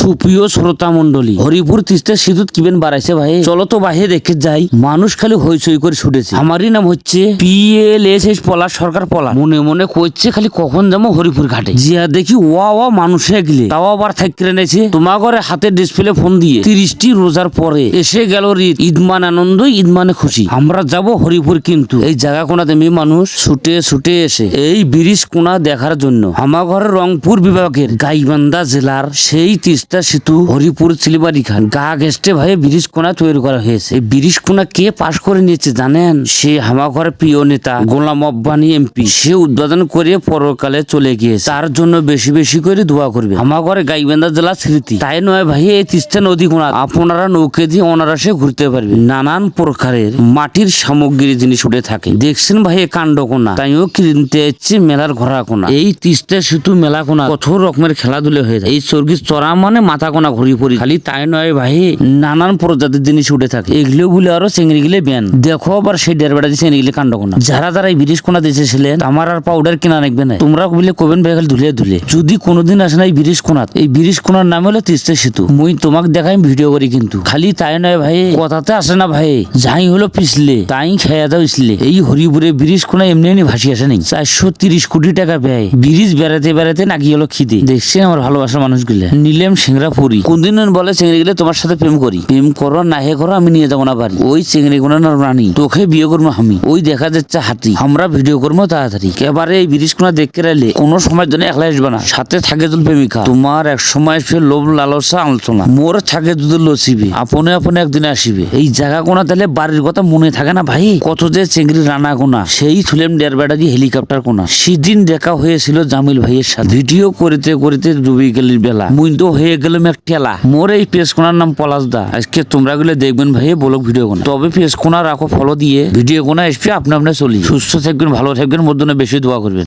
সুপ্রিয় শ্রোতা মন্ডলী হরিপুর তিস্তা সিঁদুর কিবেন বাড়াইছে ভাই। চলো তো বাহিরে দেখে যাই। মানুষ খালি হইচই করে ছুটেছে। আমারই নাম হচ্ছে P L S S Palash Sarkar পলা মনে মনে কইছে খালি কখন যাব হরিপুর ঘাটে। জিয়া দেখি ওয়া ওয়া মানুষ গেলে। তাও আবার থাকতে নেছে। তোমার ঘরে হাতে ডিসপ্লে ফোন দিয়ে। তিরিশটি রোজার পরে এসে গেল ঈদ। ঈদমান আনন্দ ঈদমানে খুশি। আমরা যাব হরিপুর কিন্তু। এই জায়গা কোনাতে মেয়ে মানুষ ছুটে ছুটে এসে। এই ব্রিজ কোনা দেখার জন্য। আমার ঘরে রংপুর বিভাগের গাইবান্ধা জেলার সেই তিস্তা সেতু হরিপুর সিলিবাড়ি খান। গা গেস্টে ভাই ব্রিজ কোনা তৈরি করা হয়েছে। এই ব্রিজ কোনা কে পাশ করে নিয়েছে জানেন? সে আমার ঘরের প্রিয় নেতা, গোলাম আব্বানি এমপি। সে উদ্বোধন করে পরকালে চলে গিয়েছে। তার জন্য বেশি বেশি করে দোয়া করবে। আমার ঘরে গাইবান্ধা জেলা স্মৃতি। তাই নয় ভাই, এই তিস্তা নদী কোনা আপনারা নৌকে দিয়ে অনারাসে ঘুরতে পারবে নানান প্রকারের মাটির সামগ্রী জিনিস উঠে থাকে। দেখছেন ভাই কাণ্ড কোনা তাইও কিনতে এসছে মেলার ঘোরা কোনা এই তিস্তা সেতু মেলা কোনা কত রকমের খেলাধুলা হয়ে যায় এই চর্গি চড়া মানে মাথা কোনা ঘুরি পড়ি খালি তাই নয় ভাই, নানান প্রজাতির জিনিস উঠে থাকে। এগুলো বলে আরও চেংড়ি গিলে ব্যান। দেখো আবার সেই ডের বেড়া চেংড়ি গিলে কাণ্ড কোনা যারা যারা এই ব্রিজ কোনা দিয়েছিলেন আমার আর পাউডার কেনা রাখবে না। তোমরা বলে কবেন ভাই, খালি ধুলে ধুলে। যদি কোনোদিন আসে না এই ব্রিজ কোনাত, এই ব্রিজ কোনার নাম হলো তিস্তা সেতু। মুই তোমাকে দেখাই ভিডিও করি কিন্তু। খালি তাই নয় ভাই, কথাতে আসে না ভাই। যাই হলো পিছলে, তাই খেয়া দাও ইসলে এই হরিপুরে ব্রিজ কোনা এমনি এমনি ভাসি আসে নেই। চারশো তিরিশ কোটি টাকা ব্যয়। ব্রিজ বেড়াতে বেড়াতে নাকি হলো খিদে। দেখছেন আমার ভালোবাসার মানুষগুলো। নিলাম সিংড়া পুরি কোনদিন বলে চিংড়ি গেলে তোমার সাথে প্রেম করি? প্রেম করো না হে করো, আমি নিয়ে যাব না বাড়ি। ওই চিংড়ি না রানী, তোকে বিয়ে করব আমি। ওই দেখা যাচ্ছে হাতি। আমরা ভিডিও করব তাড়াতাড়ি। এবারে এই ব্রিজ কোনা দেখতে রাইলে কোনো সময় জন্য একলা আসবে না। সাথে থাকে যদি প্রেমিকা। তোমার এক সময় সে লোভ লালসা আলোচনা। মোর থাকে যদি লসিবে। আপনে আপনে একদিন আসিবে। এই জায়গা কোনা তাহলে বাড়ির কথা মনে থাকে না ভাই? কত যে চেংড়ি রানা কোনা। সেই থুলেম ডের দিয়ে হেলিকপ্টার কোনা। সেদিন দেখা হয়েছিল জামিল ভাইয়ের সাথে। ভিডিও করিতে করিতে ডুবে গেল বেলা। মুই তো হয়ে গেলাম এক ঠেলা। মোর এই পেজ নাম পলাশ দা। আজকে তোমরা গুলো দেখবেন ভাই বলক ভিডিও কোনা। তবে পেজ কোনা রাখো ফলো দিয়ে। ভিডিও কোনা এসপি, আপনি আপনার চলি। সুস্থ থাকবেন, ভালো থাকবেন মধ্যে বেশি দোয়া করবেন।